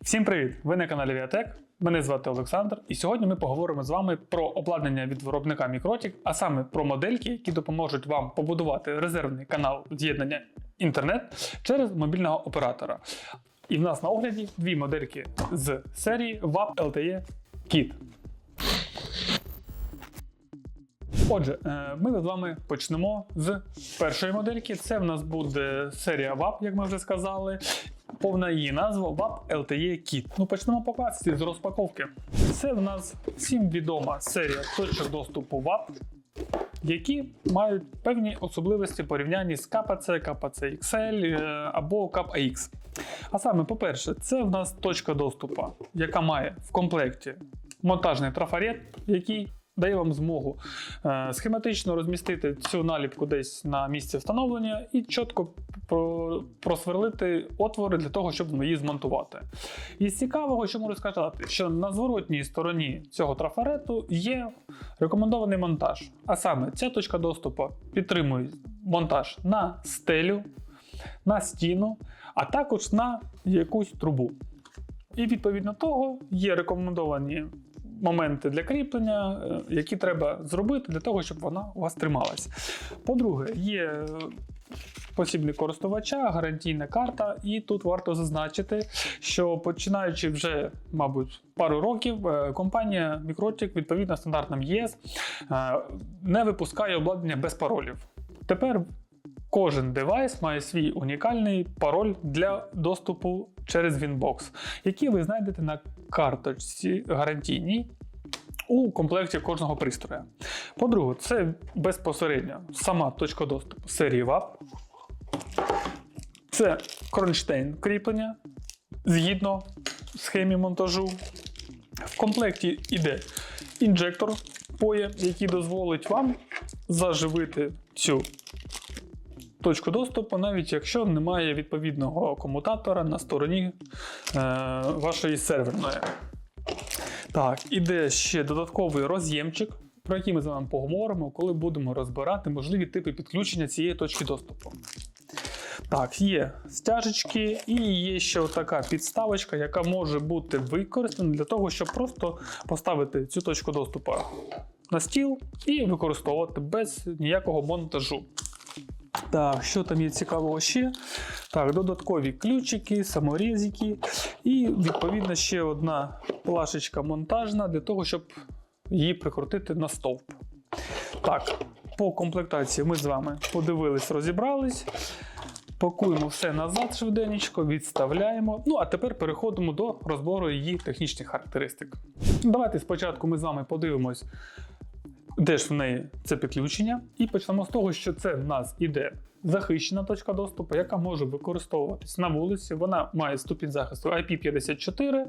Всім привіт! Ви на каналі Віатек. Мене звати Олександр, і сьогодні ми поговоримо з вами про обладнання від виробника Мікротік, а саме про модельки, які допоможуть вам побудувати резервний канал з'єднання інтернет через мобільного оператора. І в нас на огляді дві модельки з серії WAP LTE Kit. Отже, е, ми з вами почнемо з першої модельки. Це в нас буде серія WAP, як ми вже сказали. Повна її назва WAP LTE Kit. Ну почнемо по з розпаковки. Це в нас всім відома серія точок доступу WAP, які мають певні особливості порівнянні з KPC, KPC XL або KAP-AX. А саме, по-перше, це в нас точка доступу, яка має в комплекті монтажний трафарет, який дає вам змогу е, схематично розмістити цю наліпку десь на місці встановлення і чітко просверлити отвори для того, щоб її змонтувати. Із цікавого, що можу сказати, що на зворотній стороні цього трафарету є рекомендований монтаж. А саме ця точка доступу підтримує монтаж на стелю, на стіну, а також на якусь трубу. І відповідно того є рекомендовані моменти для кріплення, е, які треба зробити для того, щоб вона у вас трималась. По-друге, є посібник користувача, гарантійна карта, і тут варто зазначити, що починаючи вже, мабуть, пару років, е, компанія Microtik, відповідно стандартам ЄС, е, не випускає обладнання без паролів. Тепер Кожен девайс має свій унікальний пароль для доступу через Winbox, який ви знайдете на карточці гарантійній у комплекті кожного пристрою. По-друге, це безпосередньо сама точка доступу серії WAP. Це кронштейн кріплення згідно схемі монтажу. В комплекті йде інжектор POE, який дозволить вам заживити цю точку доступу, навіть якщо немає відповідного комутатора на стороні е, вашої серверної. Так, іде ще додатковий роз'ємчик, про який ми з вами поговоримо, коли будемо розбирати можливі типи підключення цієї точки доступу. Так, є стяжечки і є ще така підставочка, яка може бути використана для того, щоб просто поставити цю точку доступу на стіл і використовувати без ніякого монтажу. Так, що там є цікавого ще? Так, додаткові ключики, саморізики і відповідно ще одна плашечка монтажна для того, щоб її прикрутити на стовп. Так, по комплектації ми з вами подивились, розібрались. Пакуємо все назад швиденько, відставляємо. Ну а тепер переходимо до розбору її технічних характеристик. Давайте спочатку ми з вами подивимось, де ж в неї це підключення, і почнемо з того, що це в нас іде захищена точка доступу, яка може використовуватись на вулиці. Вона має ступінь захисту IP54,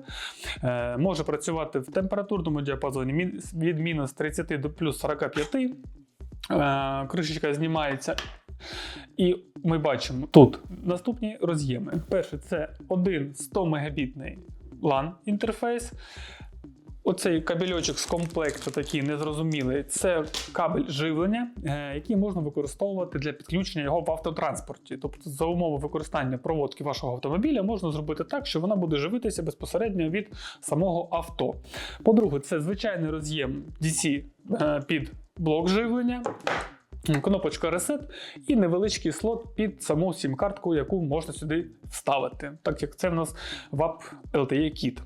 е, може працювати в температурному діапазоні від мінус 30 до плюс 45. Е, Кришечка знімається. І ми бачимо тут наступні роз'єми. Перший це один 100 мегабітний LAN інтерфейс. Оцей кабельочок з комплекту такий незрозумілий. Це кабель живлення, е, який можна використовувати для підключення його в автотранспорті. Тобто, за умови використання проводки вашого автомобіля можна зробити так, що вона буде живитися безпосередньо від самого авто. По-друге, це звичайний роз'єм DC е, під блок живлення. Кнопочка Reset і невеличкий слот під саму сім-картку, яку можна сюди вставити, так як це в нас WAP LTE Kit.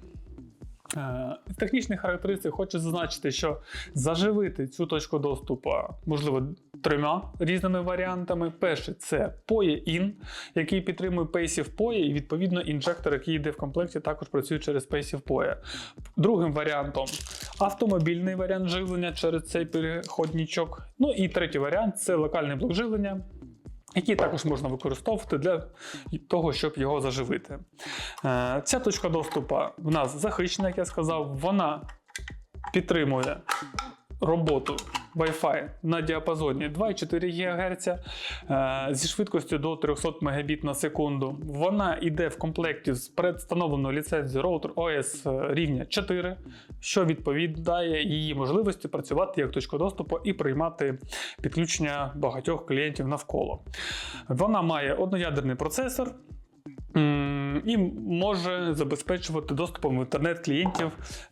Е, З технічних характеристик хочу зазначити, що заживити цю точку доступу можливо трьома різними варіантами. Перший це PoE-IN, який підтримує Passive PoE, і відповідно інжектор, який йде в комплекті, також працює через Passive PoE. Другим варіантом автомобільний варіант живлення через цей переходничок. Ну і третій варіант це локальний блок живлення. Який також можна використовувати для того, щоб його заживити. Е, Ця точка доступу в нас захищена, як я сказав, вона підтримує роботу Wi-Fi на діапазоні 2,4 ГГц е, зі швидкістю до 300 Мбіт на секунду. Вона йде в комплекті з предвстановленою ліцензією Router OS рівня 4, що відповідає її можливості працювати як точка доступу і приймати підключення багатьох клієнтів навколо. Вона має одноядерний процесор. І може забезпечувати доступом в інтернет клієнтів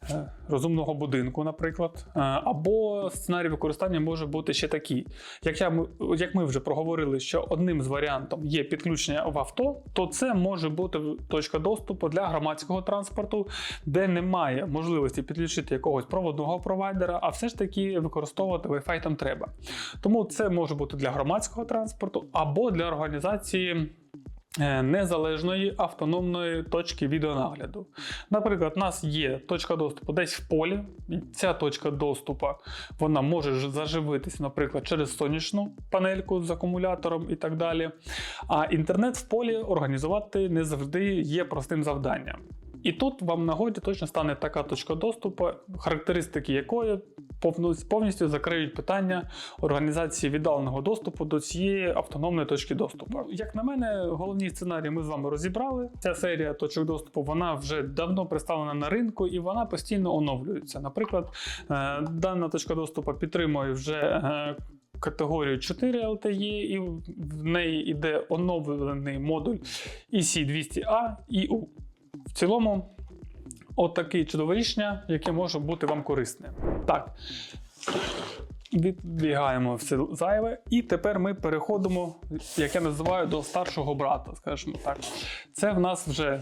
е, розумного будинку, наприклад. Е, Або сценарій використання може бути ще такий. Як, я, як ми вже проговорили, що одним з варіантів є підключення в авто, то це може бути точка доступу для громадського транспорту, де немає можливості підключити якогось проводного провайдера, а все ж таки використовувати Wi-Fi там треба. Тому це може бути для громадського транспорту або для організації. Е, Незалежної автономної точки відеонагляду. Наприклад, у нас є точка доступу десь в полі. і Ця точка доступу вона може ж заживитись, наприклад, через сонячну панельку з акумулятором і так далі. А інтернет в полі організувати не завжди є простим завданням. І тут вам нагоді точно стане така точка доступу, характеристики якої повністю закриють питання організації віддаленого доступу до цієї автономної точки доступу. Як на мене, головні сценарії ми з вами розібрали. Ця серія точок доступу вона вже давно представлена на ринку і вона постійно оновлюється. Наприклад, е, дана точка доступу підтримує вже. е, Категорію 4 LTE, і в неї йде оновлений модуль EC200A і U. В цілому, отаке чудове рішення, яке може бути вам корисне. Так. Відбігаємо все зайве, і тепер ми переходимо, як я називаю, до старшого брата, скажімо так. Це в нас вже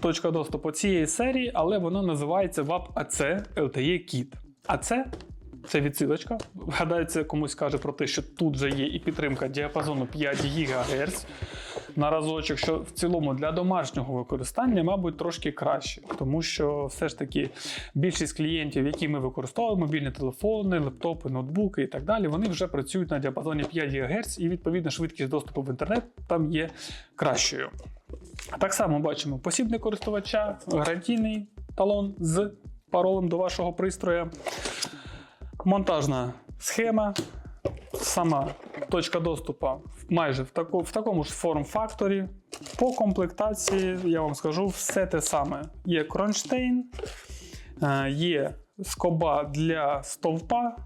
точка доступу цієї серії, але вона називається WAP AC LTE Kit. AC це відсилочка. Гадаю, комусь каже про те, що тут вже є і підтримка діапазону 5 ГГц на разочок, що в цілому для домашнього використання, мабуть, трошки краще, тому що все ж таки більшість клієнтів, які ми використовуємо, мобільні телефони, лептопи, ноутбуки і так далі, вони вже працюють на діапазоні 5 ГГц, і відповідно швидкість доступу в інтернет там є кращою. Так само бачимо посібник користувача, гарантійний талон з паролем до вашого пристроя, монтажна схема, сама точка доступу майже в, таку, в такому ж форм-факторі. По комплектації, я вам скажу, все те саме. Є кронштейн, е, є скоба для стовпа,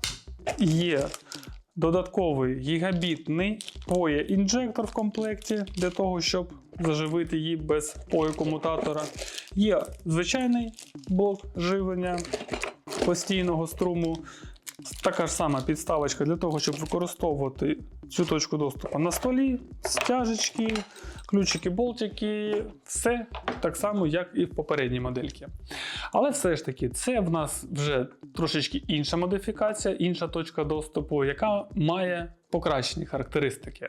є додатковий гігабітний POE інжектор в комплекті для того, щоб заживити її без POE комутатора. Є звичайний блок живлення постійного струму. Така ж сама підставочка для того, щоб використовувати цю точку доступу на столі, стяжечки, ключики, болтики, все так само, як і в попередній модельці. Але все ж таки, це в нас вже трошечки інша модифікація, інша точка доступу, яка має покращені характеристики.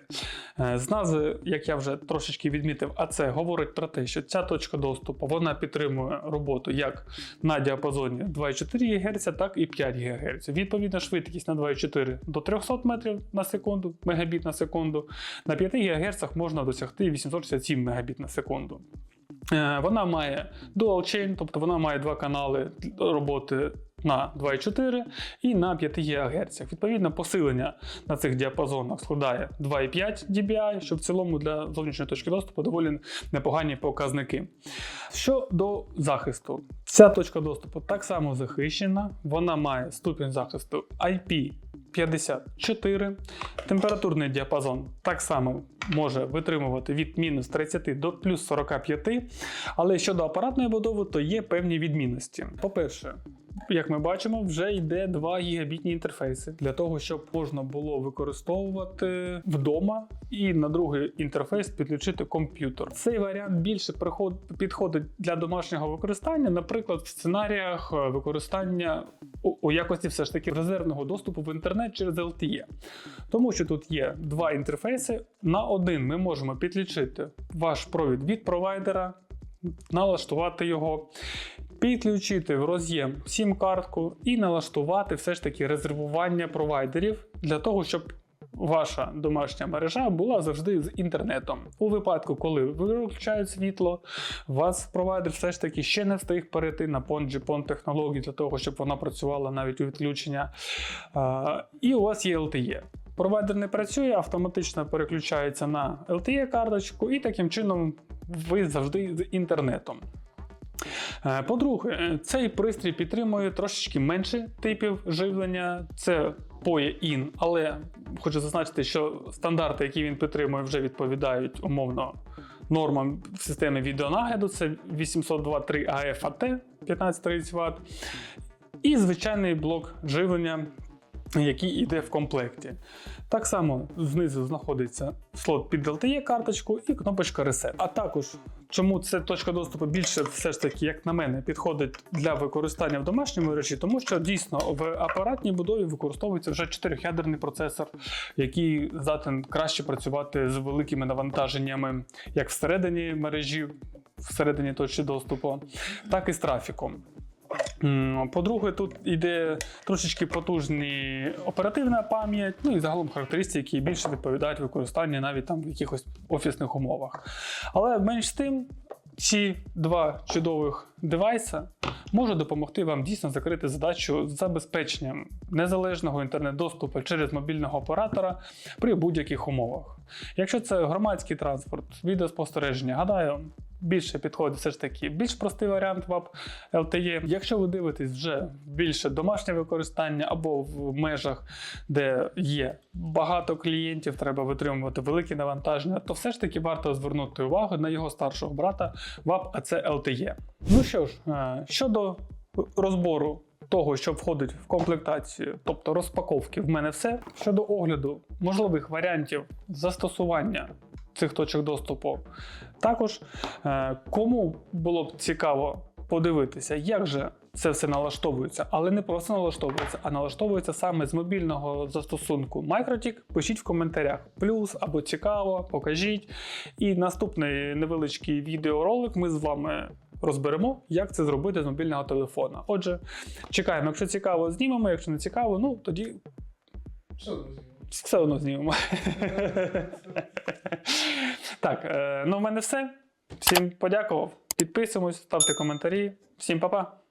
Е, З назви, як я вже трошечки відмітив, а це говорить про те, що ця точка доступу вона підтримує роботу як на діапазоні 2,4 ГГц, так і 5 ГГц. Відповідна швидкість на 2,4 до 300 метрів на секунду, мегабіт на секунду. На 5 ГГц можна досягти 867 мегабіт на секунду. Е, Вона має dual chain, тобто вона має два канали роботи на 2,4 і на 5 ГГц. Відповідно, посилення на цих діапазонах складає 2,5 dBi, що в цілому для зовнішньої точки доступу доволі непогані показники. Щодо захисту, ця точка доступу так само захищена, вона має ступінь захисту IP. 54. Температурний діапазон так само може витримувати від мінус 30 до плюс 45. Але щодо апаратної будови, то є певні відмінності. По-перше, як ми бачимо, вже йде 2 гігабітні інтерфейси для того, щоб можна було використовувати вдома і на другий інтерфейс підключити комп'ютер. Цей варіант більше підходить для домашнього використання, наприклад, в сценаріях е, використання у, у якості все ж таки резервного доступу в інтернет через LTE. Тому що тут є два інтерфейси. На один ми можемо підключити ваш провід від провайдера, налаштувати його, підключити в роз'єм сім-картку і налаштувати все ж таки резервування провайдерів для того, щоб ваша домашня мережа була завжди з інтернетом. У випадку, коли виключають світло, вас провайдер все ж таки ще не встиг перейти на PON-GPON технології для того, щоб вона працювала навіть у відключення. І у вас є LTE. Провайдер не працює, автоматично переключається на LTE-карточку, і таким чином ви завжди з інтернетом. Е, По-друге, цей пристрій підтримує трошечки менше типів живлення. Це POE IN, але хочу зазначити, що стандарти, які він підтримує, вже відповідають умовно нормам в системі відеонагляду. Це 802.3 AF AT 1530 Вт. І звичайний блок живлення, який йде в комплекті. Так само знизу знаходиться слот під LTE карточку і кнопочка Reset. А також, чому ця точка доступу більше все ж таки, як на мене, підходить для використання в домашньому мережі, тому що дійсно в апаратній будові використовується вже чотирьохядерний процесор, який здатен краще працювати з великими навантаженнями як всередині мережі, всередині точки доступу, так і з трафіком. По-друге, тут йде трошечки потужні оперативна пам'ять, ну і загалом характеристики, які більше відповідають використанню навіть там в якихось офісних умовах. Але менш з тим, ці два чудових девайса можуть допомогти вам дійсно закрити задачу з забезпеченням незалежного інтернет-доступу через мобільного оператора при будь-яких умовах. Якщо це громадський транспорт, відеоспостереження, гадаю, більше підходить все ж таки більш простий варіант ВАП LTE. Якщо ви дивитесь вже більше домашнє використання або в межах, де є багато клієнтів, треба витримувати великі навантаження, то все ж таки варто звернути увагу на його старшого брата ВАП AC LTE. Ну що ж, е, щодо розбору. Того, що входить в комплектацію, тобто розпаковки, в мене все. Щодо огляду можливих варіантів застосування цих точок доступу, також е, кому було б цікаво подивитися, як же це все налаштовується, але не просто налаштовується, а налаштовується саме з мобільного застосунку MikroTik. Пишіть в коментарях плюс або цікаво, покажіть. І наступний невеличкий відеоролик ми з вами. Розберемо, як це зробити з мобільного телефона. Отже, чекаємо. Якщо цікаво, знімемо. Якщо не цікаво, ну тоді Що? Все одно знімемо. так, е, ну в мене все. Всім подякував. Підписуємось, ставте коментарі. Всім па-па.